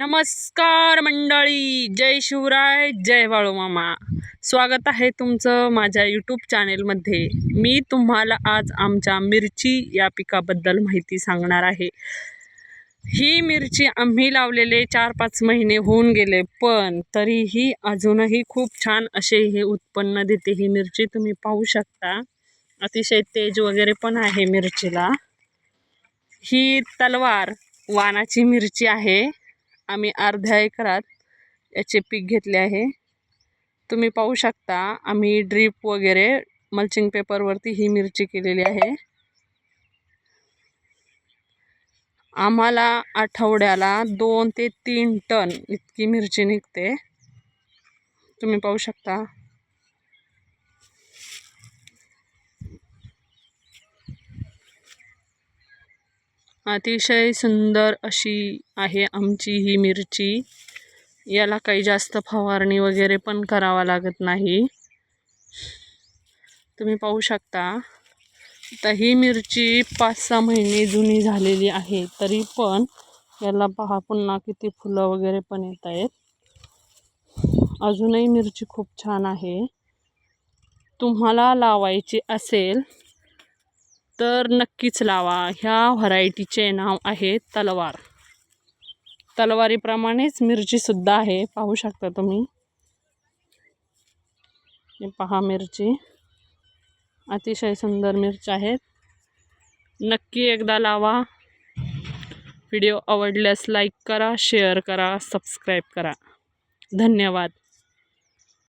नमस्कार मंडळी जय शिवराय जय बाळूमामा स्वागत आहे तुमचं माझ्या यूट्यूब चॅनेलमध्ये मी तुम्हाला आज आमच्या मिरची या पिकाबद्दल माहिती सांगणार आहे. ही मिरची आम्ही लावलेले चार पाच महिने होऊन गेले पण तरीही अजूनही खूप छान असे हे उत्पन्न देते ही मिरची. तुम्ही पाहू शकता. अतिशय तेज वगैरे पण आहे मिरचीला. ही तलवार वानाची मिरची आहे. आम्ही अर्ध्या एकरात याचे पीक घेतले आहे. तुम्ही पाहू शकता आम्ही ड्रीप वगैरे मल्चिंग पेपरवरती ही मिरची केलेली आहे. आम्हाला आठवड्याला दोन ते तीन टन इतकी मिरची निघते. तुम्ही पाहू शकता. अतिशय सुंदर अशी आहे आमची ही मिरची. याला काही जास्त फवारणी वगैरे पण करावा लागत नाही. तुम्ही पाहू शकता. आता ही मिरची पाच सहा महिने जुनी झालेली आहे तरी पण याला पहा पुन्हा किती फुलं वगैरे पण येत आहेत. अजूनही मिरची खूप छान आहे. तुम्हाला लावायची असेल तर नक्कीच लावा. ह्या व्हरायटीचे नाव आहे तलवार. तलवारीप्रमाणेच मिरचीसुद्धा आहे. पाहू शकता तुम्ही. पहा मिरची. अतिशय सुंदर मिरची आहेत नक्की एकदा लावा. व्हिडिओ आवडल्यास लाईक करा शेअर करा सबस्क्राईब करा. धन्यवाद.